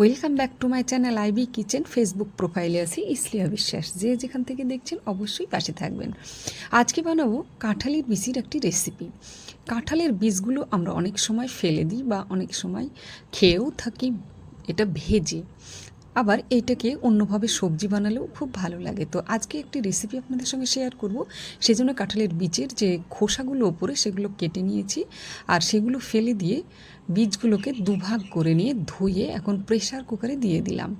Welcome back to my channel IB kitchen Facebook প্রোফাইলে আছি ইসলিয়া বিশ্বাস। যে যেখান থেকে দেখছেন, অবশ্যই পাশে থাকবেন। আজকে বানাবো কাঁঠালের বীজের একটি রেসিপি কাঁঠালের বীজগুলো আমরা অনেক সময় ফেলে দিই বা অনেক সময় খেয়েও থাকি, এটা ভেজে। আবার এইটাকে অন্যভাবে সবজি বানালেও খুব ভালো লাগে। তো আজকে একটি রেসিপি আপনাদের সঙ্গে শেয়ার করব। সেজন্য কাঁঠালের বীজের যে খোসাগুলো ওপরে, সেগুলো কেটে নিয়েছি। আর সেগুলো ফেলে দিয়ে বীজগুলোকে দুভাগ করে নিয়ে ধুয়ে এখন প্রেশার কুকারে দিয়ে দিলাম।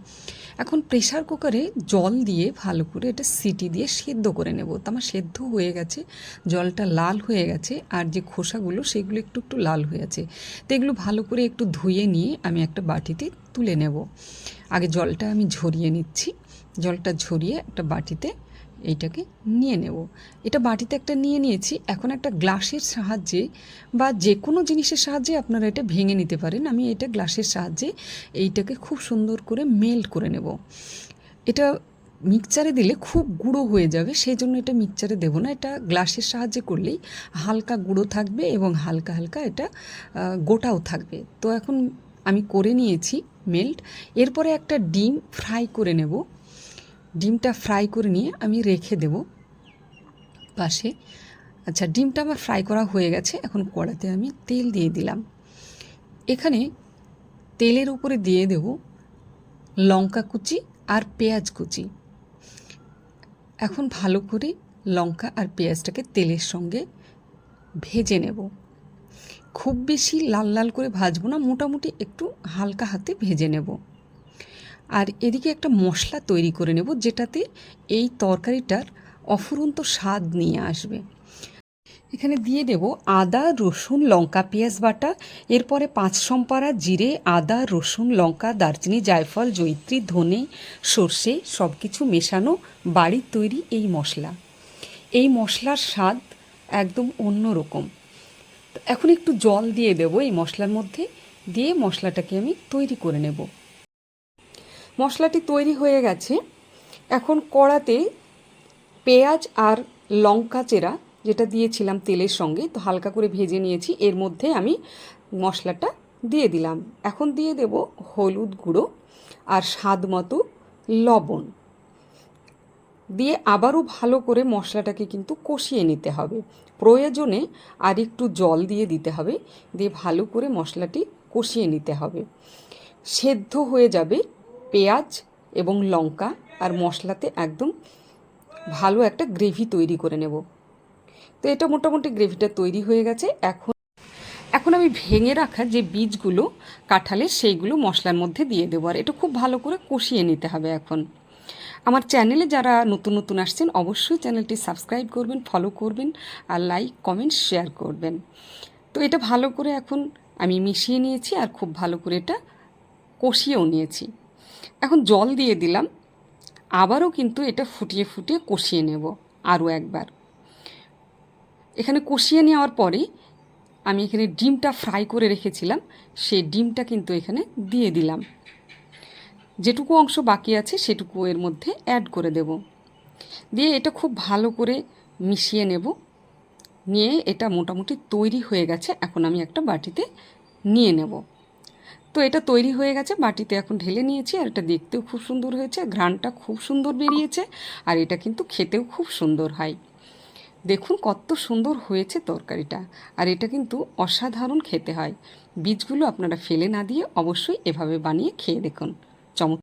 এখন প্রেশার কুকারে জল দিয়ে ভালো করে এটা সিটি দিয়ে সেদ্ধ করে নেব। তো আমার সেদ্ধ হয়ে গেছে, জলটা লাল হয়ে গেছে, আর যে খোসাগুলো সেগুলো একটু একটু লাল হয়ে আছে। তো এগুলো ভালো করে একটু ধুয়ে নিয়ে আমি একটা বাটিতে তুলে নেব। আগে জলটা আমি ঝরিয়ে নিচ্ছি। জলটা ঝরিয়ে একটা বাটিতে এইটাকে নিয়ে নেব। এটা বাটিতে একটা নিয়ে নিয়েছি। এখন একটা গ্লাসের সাহায্যে বা যে কোনো জিনিসের সাহায্যে আপনারা এটা ভেঙে নিতে পারেন। আমি এটা গ্লাসের সাহায্যে এইটাকে খুব সুন্দর করে মেল্ট করে নেব। এটা মিক্সচারে দিলে খুব গুঁড়ো হয়ে যাবে সেই জন্য এটা মিক্সচারে দেবো না। এটা গ্লাসের সাহায্যে করলেই হালকা গুঁড়ো থাকবে এবং হালকা হালকা এটা গোটাও থাকবে। তো এখন আমি করে নিয়েছি মেল্ট। এরপরে একটা ডিম ফ্রাই করে নেব। ডিমটা ফ্রাই করে নিয়ে আমি রেখে দেব পাশে। আচ্ছা ডিমটা আমার ফ্রাই করা হয়ে গেছে, এখন কড়াতে আমি তেল দিয়ে দিলাম। এখানে তেলের উপরে দিয়ে দেব লঙ্কা কুচি আর পেঁয়াজ কুচি। এখন ভালো করে লঙ্কা আর পেঁয়াজটাকে তেলের সঙ্গে ভেজে নেব। খুব বেশি লাল লাল করে ভাজবো না, মোটামুটি একটু হালকা হাতে ভেজে নেব। আর এদিকে একটা মশলা তৈরি করে নেব যেটাতে এই তরকারিটার অফুরন্ত স্বাদ নিয়ে আসবে। এখানে দিয়ে দেব আদা, রসুন, লঙ্কা, পেঁয়াজ বাটা, এরপরে পাঁচ সম্পারা জিরে, আদা, রসুন, লঙ্কা, দারচিনি, জায়ফল জৈত্রী ধনে, সর্ষে সব কিছু মেশানো বাড়ির তৈরি এই মশলা। এই মশলার স্বাদ একদম অন্য রকম এখন একটু জল দিয়ে দেবো এই মশলার মধ্যে, দিয়ে মশলাটাকে আমি তৈরি করে নেব। মশলাটি তৈরি হয়ে গেছে। এখন কড়াতে পেঁয়াজ আর লঙ্কা চেরা, যেটা দিয়েছিলাম তেলের সঙ্গে, তো হালকা করে ভেজে নিয়েছি। এর মধ্যে আমি মশলাটা দিয়ে দিলাম। এখন দিয়ে দেব হলুদ গুঁড়ো আর স্বাদ মতো লবণ। দিয়ে আবারও ভালো করে মশলাটাকে কিন্তু কষিয়ে নিতে হবে। প্রয়োজনে আর একটু জল দিয়ে দিতে হবে। দিয়ে ভালো করে মশলাটি কষিয়ে নিতে হবে। সেদ্ধ হয়ে যাবে পেঁয়াজ এবং লঙ্কা আর মশলাতে একদম ভালো একটা গ্রেভি তৈরি করে নেব। তো এটা মোটামুটি গ্রেভিটা তৈরি হয়ে গেছে। এখন এখন আমি ভেঙে রাখা যে বীজগুলো কাঁঠালের সেইগুলো মশলার মধ্যে দিয়ে দেবো। আর এটা খুব ভালো করে কষিয়ে নিতে হবে এখন। আমার চ্যানেলে যারা নতুন নতুন আসছেন, অবশ্যই চ্যানেলটি সাবস্ক্রাইব করবেন, ফলো করবেন আর লাইক, কমেন্ট, শেয়ার করবেন। তো এটা ভালো করে এখন আমি মিশিয়ে নিয়েছি আর খুব ভালো করে এটা কষিয়েও নিয়েছি। এখন জল দিয়ে দিলাম। আবারও কিন্তু এটা ফুটিয়ে ফুটিয়ে কষিয়ে নেব আরও একবার। এখানে কষিয়ে নেওয়ার পরে আমি এখানে ডিমটা ফ্রাই করে রেখেছিলাম, সেই ডিমটা কিন্তু এখানে দিয়ে দিলাম। যেটুকু অংশ বাকি আছে সেটুকু এর মধ্যে অ্যাড করে দেব। দিয়ে এটা খুব ভালো করে মিশিয়ে নেব। নিয়ে এটা মোটামুটি তৈরি হয়ে গেছে, এখন আমি একটা বাটিতে নিয়ে নেব। তো এটা তৈরি হয়ে গেছে বাটিতে এখন ঢেলে নিয়েছি আর এটা দেখতেও খুব সুন্দর হয়েছে, ঘ্রাণটা খুব সুন্দর বেরিয়েছে আর এটা কিন্তু খেতেও খুব সুন্দর হয়। দেখুন কত সুন্দর হয়েছে তরকারিটা আর এটা কিন্তু অসাধারণ খেতে হয়। বীজগুলো আপনারা ফেলে না দিয়ে অবশ্যই এভাবে বানিয়ে খেয়ে দেখুন। চমৎকার